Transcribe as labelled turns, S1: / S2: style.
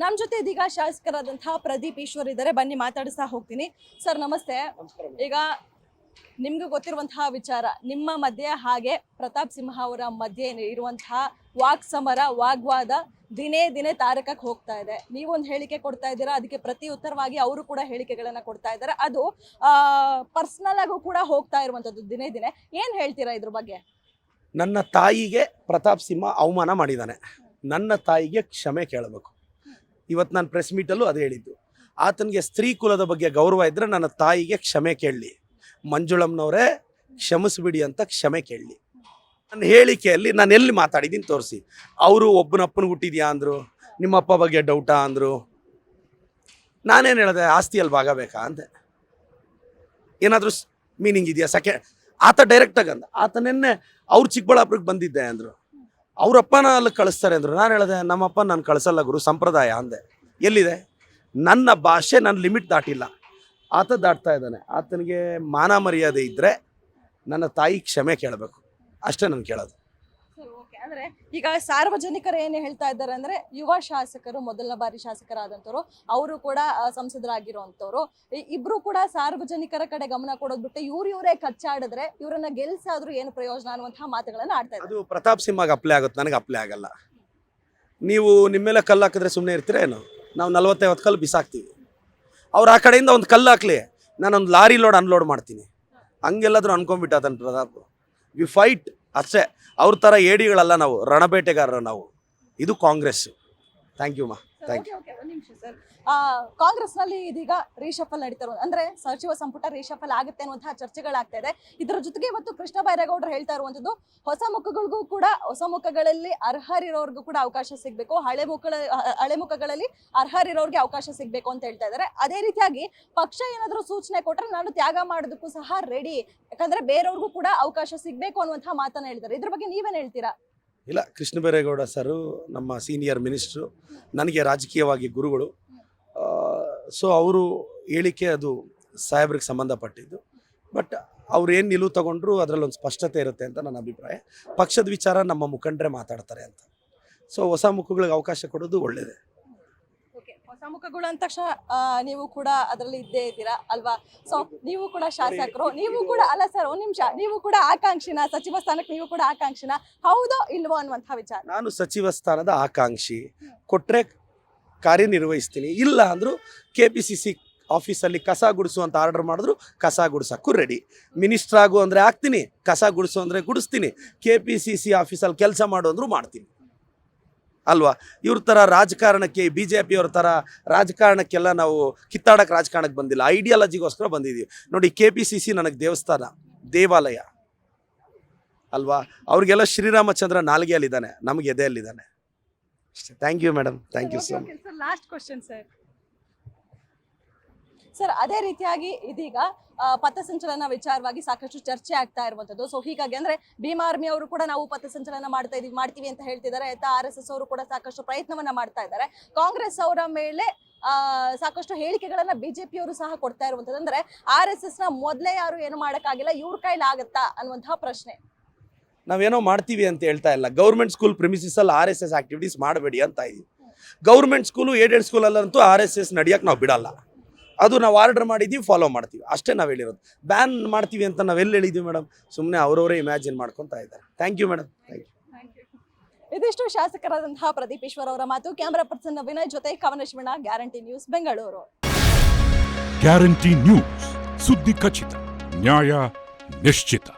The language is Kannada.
S1: ನಮ್ಮ ಜೊತೆ ಇದೀಗ ಶಾಸಕರಾದಂತಹ ಪ್ರದೀಪ್ ಈಶ್ವರ್ ಇದ್ದಾರೆ. ಬನ್ನಿ ಮಾತಾಡಿಸ್ತಾ ಹೋಗ್ತೀನಿ. ಸರ್, ನಮಸ್ತೆ. ಈಗ ನಿಮ್ಗೆ ಗೊತ್ತಿರುವಂತಹ ವಿಚಾರ, ನಿಮ್ಮ ಮಧ್ಯೆ ಹಾಗೆ ಪ್ರತಾಪ್ ಸಿಂಹ ಅವರ ಮಧ್ಯೆ ಇರುವಂತಹ ವಾಕ್ ಸಮರ ವಾಗ್ವಾದ ದಿನೇ ದಿನೇ ತಾರಕಕ್ಕೆ ಹೋಗ್ತಾ ಇದೆ. ನೀವೊಂದು ಹೇಳಿಕೆ ಕೊಡ್ತಾ ಇದ್ದೀರಾ? ಅದಕ್ಕೆ ಪ್ರತಿ ಉತ್ತರವಾಗಿ ಅವರು ಕೂಡ ಹೇಳಿಕೆಗಳನ್ನ ಕೊಡ್ತಾ ಇದ್ದಾರೆ. ಅದು ಪರ್ಸನಲ್ ಆಗು ಕೂಡ ಹೋಗ್ತಾ ಇರುವಂತದ್ದು ದಿನೇ ದಿನೇ. ಏನು ಹೇಳ್ತೀರಾ ಇದ್ರ ಬಗ್ಗೆ?
S2: ನನ್ನ ತಾಯಿಗೆ ಪ್ರತಾಪ್ ಸಿಂಹ ಅವಮಾನ ಮಾಡಿದ್ದಾನೆ. ನನ್ನ ತಾಯಿಗೆ ಕ್ಷಮೆ ಕೇಳಬೇಕು. ಇವತ್ತು ನಾನು ಪ್ರೆಸ್ ಮೀಟಲ್ಲೂ ಅದು ಹೇಳಿದ್ದು. ಆತನಿಗೆ ಸ್ತ್ರೀ ಕುಲದ ಬಗ್ಗೆ ಗೌರವ ಇದ್ದರೆ ನನ್ನ ತಾಯಿಗೆ ಕ್ಷಮೆ ಕೇಳಲಿ. ಮಂಜುಳಮ್ಮನವರೇ ಕ್ಷಮಿಸ್ಬಿಡಿ ಅಂತ ಕ್ಷಮೆ ಕೇಳಲಿ. ನನ್ನ ಹೇಳಿಕೆಯಲ್ಲಿ ನಾನು ಎಲ್ಲಿ ಮಾತಾಡಿದ್ದೀನಿ ತೋರಿಸಿ. ಅವರು ಒಬ್ಬನಪ್ಪನ ಹುಟ್ಟಿದ್ಯಾ ಅಂದರು ನಿಮ್ಮಪ್ಪ ಬಗ್ಗೆ ಡೌಟಾ ಅಂದರು. ನಾನೇನು ಹೇಳಿದೆ ಆಸ್ತಿಯಲ್ಲಿ ಭಾಗಬೇಕಾ ಅಂದೆ. ಏನಾದರೂ ಮೀನಿಂಗ್ ಇದೆಯಾ? ಸೆಕೆಂಡ್ ಆತ ಡೈರೆಕ್ಟಾಗಿ ಅಂದ. ಆತ ನೆನ್ನೆ ಅವ್ರು ಚಿಕ್ಕಬಳ್ಳಾಪುರಕ್ಕೆ ಬಂದಿದ್ದೆ ಅಂದರು. ಅವರಪ್ಪನ ಅಲ್ಲಿ ಕಳಿಸ್ತಾರೆ ಅಂದರು. ನಾನು ಹೇಳಿದೆ, ನಮ್ಮಪ್ಪ ನಾನು ಕಳಿಸಲ್ಲ ಗುರು, ಸಂಪ್ರದಾಯ ಅಂದೆ. ಎಲ್ಲಿದೆ? ನನ್ನ ಭಾಷೆ ನನ್ನ ಲಿಮಿಟ್ ದಾಟಿಲ್ಲ. ಆತ ದಾಟ್ತಾ ಇದ್ದಾನೆ. ಆತನಿಗೆ ಮಾನ ಮರ್ಯಾದೆ ಇದ್ದರೆ ನನ್ನ ತಾಯಿ ಕ್ಷಮೆ ಕೇಳಬೇಕು. ಅಷ್ಟೇ ನಾನು ಕೇಳೋದು.
S1: ಅಂದ್ರೆ ಈಗ ಸಾರ್ವಜನಿಕರು ಏನು ಹೇಳ್ತಾ ಇದ್ದಾರೆ ಅಂದ್ರೆ ಯುವ ಶಾಸಕರು ಮೊದಲ ಬಾರಿ ಶಾಸಕರಾದಂಥವ್ರು, ಅವರು ಕೂಡ ಸಂಸದರಾಗಿರುವಂಥವ್ರು ಇಬ್ರು ಕೂಡ ಸಾರ್ವಜನಿಕರ ಕಡೆ ಗಮನ ಕೊಡೋದ್ ಬಿಟ್ಟು ಇವ್ರು ಇವರೇ ಕಚ್ಚಾಡಿದ್ರೆ ಇವರನ್ನ ಗೆಲ್ಸಾದ್ರೂ ಏನು ಪ್ರಯೋಜನ ಅನ್ನುವಂತಹ ಮಾತುಗಳನ್ನ ಆಡ್ತಾ ಇದ್ದಾರೆ.
S2: ಅದು ಪ್ರತಾಪ್ ಸಿಂಹಗೆ ಅಪ್ಲೈ ಆಗುತ್ತೆ, ನನಗೆ ಅಪ್ಲೈ ಆಗಲ್ಲ. ನೀವು ನಿಮ್ಮೆಲ್ಲ ಕಲ್ಲು ಹಾಕಿದ್ರೆ ಸುಮ್ಮನೆ ಇರ್ತೀರಾ ಏನು? ನಾವು ನಲ್ವತ್ತೈವತ್ತು ಕಲ್ಲು ಬಿಸಾಕ್ತೀವಿ. ಅವ್ರು ಆ ಕಡೆಯಿಂದ ಒಂದು ಕಲ್ಲು ಹಾಕ್ಲಿ, ನಾನೊಂದು ಲಾರಿ ಲೋಡ್ ಅನ್ಲೋಡ್ ಮಾಡ್ತೀನಿ. ಹಂಗೆಲ್ಲಾದ್ರೂ ಅನ್ಕೊಂಡ್ಬಿಟ್ಟ ಅದನ್ನು ಪ್ರತಾಪ್. ವಿ ಫೈಟ್ ಅಷ್ಟೇ ಅವ್ರ ಥರ ಏಡಿಗಳಲ್ಲ ನಾವು ರಣಬೇಟೆಗಾರರು ನಾವು. ಇದು ಕಾಂಗ್ರೆಸ್ ಥ್ಯಾಂಕ್ ಯು ಮಾ ಥ್ಯಾಂಕ್
S1: ಓಕೆ, ಓಕೆ, ನಲ್ಲಿ ಇದೀಗ ರೀಶಫಲ್ ನಡೀತಾ ಇರೋದು. ಅಂದ್ರೆ ಸಚಿವ ಸಂಪುಟ ರೀಶಫಲ್ ಆಗುತ್ತೆ ಅನ್ನುವಂತಹ ಚರ್ಚೆಗಳಾಗ್ತಾ ಇದೆ. ಇದರ ಜೊತೆಗೆ ಇವತ್ತು ಕೃಷ್ಣ ಬೈರೇಗೌಡರು ಹೇಳ್ತಾ ಇರುವಂತದ್ದು ಹೊಸ ಮುಖಗಳಿಗೂ ಕೂಡ ಹೊಸ ಮುಖಗಳಲ್ಲಿ ಅರ್ಹರಿರೋರ್ಗೂ ಕೂಡ ಅವಕಾಶ ಸಿಗ್ಬೇಕು. ಹಳೆ ಮುಖಗಳ ಹಳೆ ಮುಖಗಳಲ್ಲಿ ಅರ್ಹರಿರೋರ್ಗೆ ಅವಕಾಶ ಸಿಗ್ಬೇಕು ಅಂತ ಹೇಳ್ತಾ ಇದ್ದಾರೆ. ಅದೇ ರೀತಿಯಾಗಿ ಪಕ್ಷ ಏನಾದರೂ ಸೂಚನೆ ಕೊಟ್ರೆ ನಾನು ತ್ಯಾಗ ಮಾಡೋದಕ್ಕೂ ಸಹ ರೆಡಿ ಯಾಕಂದ್ರೆ ಬೇರೆಯವ್ರಿಗೂ ಕೂಡ ಅವಕಾಶ ಸಿಗ್ಬೇಕು ಅನ್ನುವಂತಹ ಮಾತನ್ನ ಹೇಳ್ತಾರೆ. ಇದ್ರ ಬಗ್ಗೆ ನೀವೇನ್ ಹೇಳ್ತೀರಾ?
S2: ಇಲ್ಲ ಕೃಷ್ಣ ಬೈರೇಗೌಡ ಸರು, ನಮ್ಮ ಸೀನಿಯರ್ ಮಿನಿಸ್ಟ್ರು, ನನಗೆ ರಾಜಕೀಯವಾಗಿ ಗುರುಗಳು. ಸೊ ಅವರು ಹೇಳಿಕೆ ಅದು ಸಾಹೇಬ್ರಿಗೆ ಸಂಬಂಧಪಟ್ಟಿದ್ದು. ಬಟ್ ಅವ್ರು ಏನು ನಿಲುವು ತಗೊಂಡ್ರು ಅದರಲ್ಲೊಂದು ಸ್ಪಷ್ಟತೆ ಇರುತ್ತೆ ಅಂತ ನನ್ನ ಅಭಿಪ್ರಾಯ. ಪಕ್ಷದ ವಿಚಾರ ನಮ್ಮ ಮುಖಂಡರೇ ಮಾತಾಡ್ತಾರೆ ಅಂತ. ಸೊ ಹೊಸ ಮುಖಗಳಿಗೆ ಅವಕಾಶ ಕೊಡೋದು ಒಳ್ಳೆಯದೇ
S1: ಓಕೆ ಹೊಸ ಮುಖಗಳು ಅಂದ ತಕ್ಷಣ ನೀವು ಕೂಡ ಅದರಲ್ಲಿ ಇದ್ದೇ ಇದ್ದೀರಾ ಅಲ್ವಾ? ಸೊ ನೀವು ಕೂಡ ಶಾಸಕರು, ನೀವು ಕೂಡ, ಅಲ್ಲ ಸರ್ ಒಂದ್ ನಿಮಿಷ. ನೀವು ಕೂಡ ಆಕಾಂಕ್ಷಿನ, ಸಚಿವ ಸ್ಥಾನಕ್ಕೆ ನೀವು ಕೂಡ ಆಕಾಂಕ್ಷಿನ ಹೌದೋ ಇಲ್ವೋ ಅನ್ನುವಂತಹ ವಿಚಾರ.
S2: ನಾನು ಸಚಿವ ಸ್ಥಾನದ ಆಕಾಂಕ್ಷಿ. ಕೊಟ್ರೆ ಕಾರ್ಯನಿರ್ವಹಿಸ್ತೀನಿ. ಇಲ್ಲ ಅಂದ್ರು ಕೆ ಪಿ ಸಿ ಸಿ ಆಫೀಸಲ್ಲಿ ಕಸ ಗುಡಿಸು ಅಂತ ಆರ್ಡರ್ ಮಾಡಿದ್ರು ಕಸ ಗುಡಿಸೋಕ್ಕೂ ರೆಡಿ ಮಿನಿಸ್ಟ್ರ್ ಆಗು ಅಂದರೆ ಆಗ್ತೀನಿ ಕಸ ಗುಡಿಸು ಅಂದರೆ ಗುಡಿಸ್ತೀನಿ. ಕೆ ಪಿ ಸಿ ಸಿ ಆಫೀಸಲ್ಲಿ ಕೆಲಸ ಮಾಡು ಅಂದರೂ ಮಾಡ್ತೀನಿ. ಅಲ್ವಾ? ಇವ್ರ ಥರ ರಾಜಕಾರಣಕ್ಕೆ ಬಿ ಜೆ ಪಿಯವ್ರ ಥರ ರಾಜಕಾರಣಕ್ಕೆಲ್ಲ ನಾವು ಕಿತ್ತಾಡಕ್ಕೆ ರಾಜಕಾರಣಕ್ಕೆ ಬಂದಿಲ್ಲ. ಐಡಿಯಾಲಜಿಗೋಸ್ಕರ ಬಂದಿದ್ದೀವಿ ನೋಡಿ ಕೆ ಪಿ ಸಿ ಸಿ ನನಗೆ ದೇವಸ್ಥಾನ ದೇವಾಲಯ. ಅಲ್ವಾ? ಅವ್ರಿಗೆಲ್ಲ ಶ್ರೀರಾಮಚಂದ್ರ ನಾಲ್ಗೆಯಲ್ಲಿದ್ದಾನೆ. ನಮಗೆ ಎದೆಯಲ್ಲಿದ್ದಾನೆ. ಅಷ್ಟೇ. Thank you madam thank you so much
S1: last question sir sir, ಅದೇ ರೀತಿಯಾಗಿ ಇದೀಗ ಪಥಸಂಚಲನ ವಿಚಾರವಾಗಿ ಸಾಕಷ್ಟು ಚರ್ಚೆ ಆಗ್ತಾ ಇರುವಂತದ್ದು ಸೊ ಹೀಗಾಗಿ ಅಂದ್ರೆ ಭೀಮಾ ಆರ್ಮಿ ಅವರು ಕೂಡ ನಾವು ಪಥಸಂಚಲನ ಮಾಡ್ತಾ ಇದೀವಿ, ಮಾಡ್ತೀವಿ ಅಂತ ಹೇಳ್ತಿದ್ದಾರೆ. ಆರ್ ಎಸ್ ಎಸ್ ಅವರು ಕೂಡ ಸಾಕಷ್ಟು ಪ್ರಯತ್ನವನ್ನ ಮಾಡ್ತಾ ಇದ್ದಾರೆ. ಕಾಂಗ್ರೆಸ್ ಅವರ ಮೇಲೆ ಸಾಕಷ್ಟು ಹೇಳಿಕೆಗಳನ್ನ ಬಿಜೆಪಿ ಅವರು ಸಹ ಕೊಡ್ತಾ ಇರುವಂತದ್ದು ಅಂದ್ರೆ ಆರ್ ಎಸ್ ಎಸ್ನ ಮೊದಲೇ ಯಾರು ಏನು ಮಾಡಕ್ಕಾಗಿಲ್ಲ, ಇವ್ರ ಕೈಲಿ ಆಗತ್ತಾ ಅನ್ನುವಂತಹ ಪ್ರಶ್ನೆ.
S2: ನಾವೇನೋ ಮಾಡ್ತೀವಿ ಅಂತ ಹೇಳ್ತಾ ಇಲ್ಲ. ಗೌರ್ಮೆಂಟ್ ಸ್ಕೂಲ್ ಪ್ರಿಮಿಸಿಸಲ್ಲಿ ಆರ್ ಎಸ್ ಎಸ್ ಆಕ್ಟಿವಿಟೀಸ್ ಮಾಡಬೇಡಿ ಅಂತ ಇದೀವಿ ಗೌರ್ಮೆಂಟ್ ಸ್ಕೂಲು, ಏಡೆಡ್ ಸ್ಕೂಲಲ್ಲಂತೂ ಆರ್ ಎಸ್ ಎಸ್ ನಡಿಯಕ್ಕೆ ನಾವು ಬಿಡಲ್ಲ. ಅದು ನಾವು ಆರ್ಡರ್ ಮಾಡಿದ್ದೀವಿ ಫಾಲೋ ಮಾಡ್ತೀವಿ. ಅಷ್ಟೇ ನಾವು ಹೇಳಿರೋದು. ಬ್ಯಾನ್ ಮಾಡ್ತೀವಿ ಅಂತ ನಾವು ಎಲ್ಲಿ ಹೇಳಿದ್ದೀವಿ ಮೇಡಮ್ ಸುಮ್ಮನೆ ಅವರವರೇ ಇಮ್ಯಾಜಿನ್ ಮಾಡ್ಕೊತಾ ಇದ್ದಾರೆ. Thank you madam thank you
S1: ಇದಿಷ್ಟು ಶಾಸಕರಾದಂತಹ ಪ್ರದೀಪ್ ಈಶ್ವರ್ ಅವರ ಮಾತು. ಕ್ಯಾಮರಾ ಪರ್ಸನ್ ವಿನಯ್ ಜೊತೆ Kavana Shivanna guarantee news Bengaluru
S3: guarantee news ಸುದ್ದಿ ಖಚಿತ ನ್ಯಾಯ ನಿಶ್ಚಿತ.